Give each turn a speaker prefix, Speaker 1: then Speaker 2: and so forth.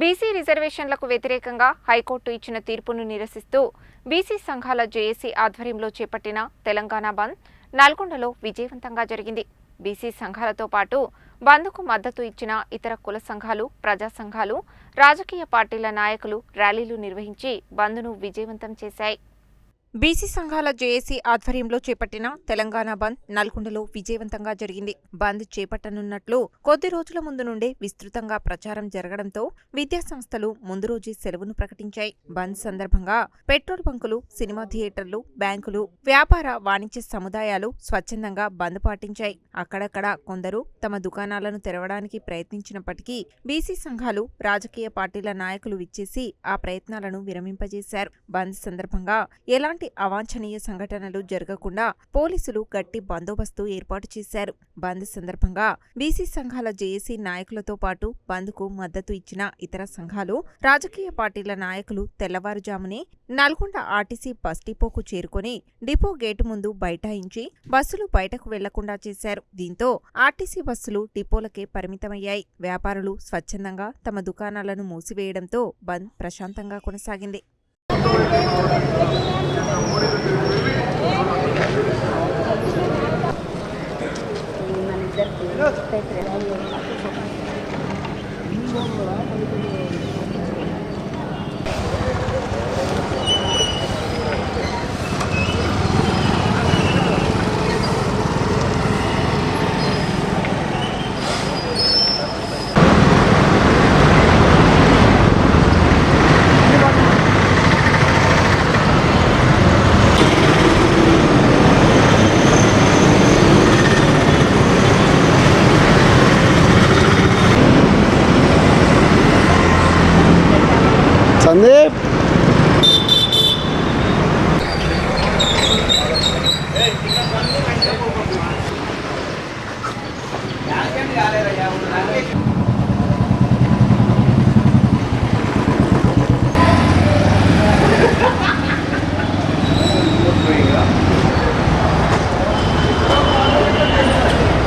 Speaker 1: BC రిజర్వేషన్లకు వ్యతిరేకంగా high court ఇచ్చిన తీర్పును నిరసిస్తూ బీసీ సంఘాల జేఏసీ ఆధ్వర్యంలో చేపట్టిన తెలంగాణ బంద్ నల్గొండలో విజయవంతంగా జరిగింది. బీసీ సంఘాలతో పాటు బంద్కు మద్దతు ఇచ్చిన ఇతర కుల సంఘాలు ప్రజా సంఘాలు రాజకీయ పార్టీల నాయకులు ర్యాలీలు నిర్వహించి బంద్ను విజయవంతం చేశాయి. బీసీ సంఘాల జేఏసీ ఆధ్వర్యంలో చేపట్టిన తెలంగాణ బంద్ నల్గొండలో విజయవంతంగా జరిగింది. బంద్ చేపట్టనున్నట్లు కొద్ది రోజుల ముందు నుండే విస్తృతంగా ప్రచారం జరగడంతో విద్యా సంస్థలు ముందు రోజే సెలవును ప్రకటించాయి. బంద్ సందర్భంగా పెట్రోల్ బంకులు సినిమా థియేటర్లు బ్యాంకులు వ్యాపార వాణిజ్య సముదాయాలు స్వచ్ఛందంగా బంద్ పాటించాయి. అక్కడక్కడ కొందరు తమ దుకాణాలను తెరవడానికి ప్రయత్నించినప్పటికీ బీసీ సంఘాలు రాజకీయ పార్టీల నాయకులు విచ్చేసి ఆ ప్రయత్నాలను విరమింపజేశారు. బంద్ సందర్భంగా ఎలాంటి అవాంఛనీయ సంఘటనలు జరగకుండా పోలీసులు గట్టి బందోబస్తు ఏర్పాటు చేశారు. బంద్ సందర్భంగా బీసీ సంఘాల జేఏసీ నాయకులతో పాటు బంద్కు మద్దతు ఇచ్చిన ఇతర సంఘాలు రాజకీయ పార్టీల నాయకులు తెల్లవారుజామునే నల్గొండ ఆర్టీసీ బస్ డిపోకు చేరుకొని డిపో గేటు ముందు బైఠాయించి బస్సులు బయటకు వెళ్ళకుండా చేశారు. దీంతో ఆర్టీసీ బస్సులు డిపోలకే పరిమితమయ్యాయి. వ్యాపారులు స్వచ్ఛందంగా తమ దుకాణాలను మూసివేయడంతో బంద్ ప్రశాంతంగా కొనసాగింది.
Speaker 2: మన ఇద్దరికి Sanê. Ei, fica com